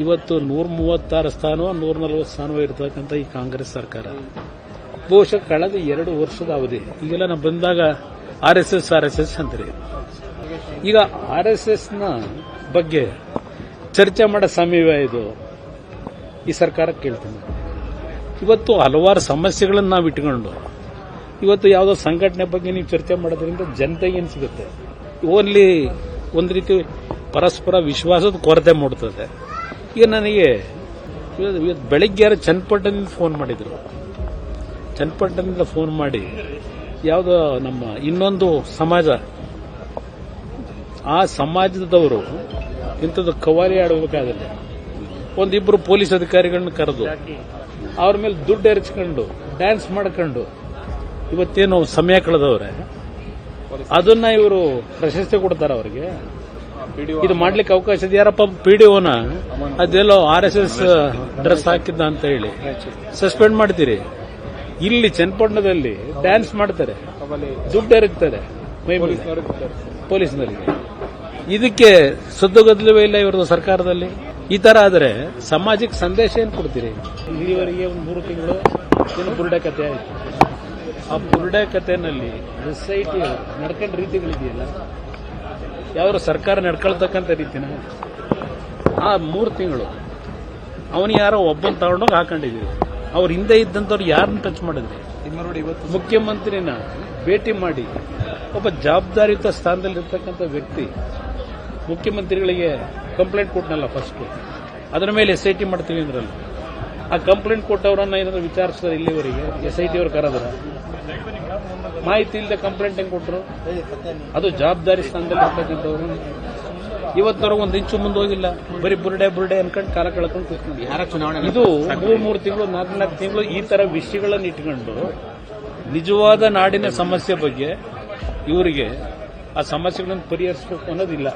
ಇವತ್ತು ನೂರ ಮೂವತ್ತಾರು ಸ್ಥಾನವೋ ನೂರ ನಲವತ್ತು ಸ್ಥಾನವೋ ಇರತಕ್ಕಂಥ ಈ ಕಾಂಗ್ರೆಸ್ ಸರ್ಕಾರ. ಬಹುಶಃ ಕಳೆದ ಎರಡು ವರ್ಷದ ಅವಧಿ. ಈಗೆಲ್ಲ ನಾವು ಬಂದಾಗ R S S, R S S ಅಂತಾರೆ. ಈಗ ಆರ್ ಎಸ್ ಎಸ್ನ ಬಗ್ಗೆ ಚರ್ಚೆ ಮಾಡೋ ಸಮಯವೇ ಇದು. ಈ ಸರ್ಕಾರ ಕೇಳ್ತೀನಿ. ಇವತ್ತು ಹಲವಾರು ಸಮಸ್ಯೆಗಳನ್ನು ನಾವು ಇಟ್ಕೊಂಡು, ಇವತ್ತು ಯಾವುದೋ ಸಂಘಟನೆ ಬಗ್ಗೆ ನೀವು ಚರ್ಚೆ ಮಾಡೋದ್ರಿಂದ ಜನತೆಗೆ ಏನು ಸಿಗುತ್ತೆ? ಓನ್ಲಿ ಒಂದು ರೀತಿ ಪರಸ್ಪರ ವಿಶ್ವಾಸದ ಕೊರತೆ ಮೂಡ್ತದೆ. ಈಗ ನನಗೆ ಇವತ್ತು ಬೆಳಿಗ್ಗೆ ಚನ್ನಪಟ್ಟಣದಿಂದ ಫೋನ್ ಮಾಡಿದ್ರು. ಚನ್ನಪಟ್ಟಣದಿಂದ ಫೋನ್ ಮಾಡಿ ಯಾವುದೋ ನಮ್ಮ ಇನ್ನೊಂದು ಸಮಾಜ, ಆ ಸಮಾಜದವರು ಇಂಥದ್ದು ಕವಾಲಿ ಆಡಬೇಕಾದ್ರೆ ಒಂದಿಬ್ಬರು ಪೊಲೀಸ್ ಅಧಿಕಾರಿಗಳನ್ನ ಕರೆದು ಅವ್ರ ಮೇಲೆ ದುಡ್ಡು ಎರಚ್ಕೊಂಡು ಡ್ಯಾನ್ಸ್ ಮಾಡ್ಕೊಂಡು ಇವತ್ತೇನು ಸಮಯ ಕಳೆದವ್ರೆ? ಅದನ್ನ ಇವರು ಪ್ರಶಸ್ತಿ ಕೊಡ್ತಾರೆ ಅವರಿಗೆ. ಇದು ಮಾಡ್ಲಿಕ್ಕೆ ಅವಕಾಶ ಇದೆ. ಯಾರಪ್ಪ ಪಿ ಡಿ ಓನ ಅದೆಲ್ಲೋ ಆರ್ ಎಸ್ ಎಸ್ ಡ್ರೆಸ್ ಹಾಕಿದ್ದ ಅಂತ ಹೇಳಿ. ಸಸ್ಪೆಂಡ್ ಮಾಡ್ತೀರಿ. ಇಲ್ಲಿ ಚನ್ನಪಟ್ಟಣದಲ್ಲಿ ಡ್ಯಾನ್ಸ್ ಮಾಡ್ತಾರೆ. ದುಡ್ಡು ಎರಗ್ತಾರೆ. ಪೊಲೀಸ್ನಲ್ಲಿ. ಪೊಲೀಸ್ನವರಿಗೆ ಇದಕ್ಕೆ ಸದ್ದುಗದ್ದಲವೇ ಇಲ್ಲ ಇವ್ರದ್ದು ಸರ್ಕಾರದಲ್ಲಿ? ಈ ತರ ಆದರೆ ಸಮಾಜಕ್ಕೆ ಸಂದೇಶ ಏನು ಕೊಡ್ತೀರಿ? ಇಲ್ಲಿವರೆಗೆ ಒಂದು ಮೂರು ತಿಂಗಳು ಏನು ಬುರುಡೆ ಕಥೆ ಆಯಿತು. ಆ ಬುರುಡೆ ಕಥೆನಲ್ಲಿ ಸೊಸೈಟಿ ನಡ್ಕೊಂಡ ರೀತಿಗಳಿದೆಯಲ್ಲ ಯಾವ್ದಾದ್ರು ಸರ್ಕಾರ ನಡ್ಕೊಳ್ತಕ್ಕಂಥ ರೀತಿನ? ಆ ಮೂರು ತಿಂಗಳು. ಅವನು ಯಾರೋ ಒಬ್ಬನ್ ತಗೊಂಡೋಗಿ ಹಾಕೊಂಡಿದ್ದೀವಿ. ಅವ್ರ ಹಿಂದೆ ಇದ್ದಂಥವ್ರು ಯಾರನ್ನ ಟಚ್ ಮಾಡಿದ್ರಿ? ಮುಖ್ಯಮಂತ್ರಿನ ಭೇಟಿ ಮಾಡಿ ಒಬ್ಬ ಜವಾಬ್ದಾರಿಯುತ ಸ್ಥಾನದಲ್ಲಿರ್ತಕ್ಕಂಥ ವ್ಯಕ್ತಿ ಮುಖ್ಯಮಂತ್ರಿಗಳಿಗೆ ಕಂಪ್ಲೇಂಟ್ ಕೊಟ್ಟನಲ್ಲ ಫಸ್ಟ್ ಅದರ ಮೇಲೆ ಎಸ್ ಐ ಟಿ ಮಾಡ್ತೀವಿ ಅಂದ್ರಲ್ಲ. ಆ ಕಂಪ್ಲೇಂಟ್ ಕೊಟ್ಟವರನ್ನ ಏನಾದ್ರು ವಿಚಾರಿಸಿದ್ರೆ ಇಲ್ಲಿವರೆಗೆ? ಎಸ್ ಐ ಟಿ ಅವ್ರು ಕರೆದ್ರ. ಮಾಹಿತಿ ಇಲ್ಲದೆ ಕಂಪ್ಲೇಂಟ್ ಹೆಂಗ್ ಕೊಟ್ಟರು ಅದು ಜವಾಬ್ದಾರಿ ಸ್ಥಾನದಲ್ಲಿ ಇರ್ತಕ್ಕಂಥವ್ರು. ಇವತ್ತವರೆಗೂ ಒಂದು ಇಂಚು ಮುಂದೆ ಹೋಗಿಲ್ಲ. ಬರೀ ಬುರ್ಡೆ ಬುರ್ಡೆ ಅನ್ಕೊಂಡು ಕಾಲ ಕಳ್ಕೊಂಡು ಕೂತ್ಕೊಂಡು ಯಾರ ಚುನಾವಣೆ? ಇದು ಮೂರು ಮೂರು ತಿಂಗಳು ನಾಲ್ಕು ನಾಲ್ಕು ತಿಂಗಳು ಈ ತರ ವಿಷಯಗಳನ್ನು ಇಟ್ಕೊಂಡು ನಿಜವಾದ ನಾಡಿನ ಸಮಸ್ಯೆ ಬಗ್ಗೆ ಇವರಿಗೆ ಆ ಸಮಸ್ಯೆಗಳನ್ನು ಪರಿಹರಿಸಬೇಕು ಅನ್ನೋದಿಲ್ಲ.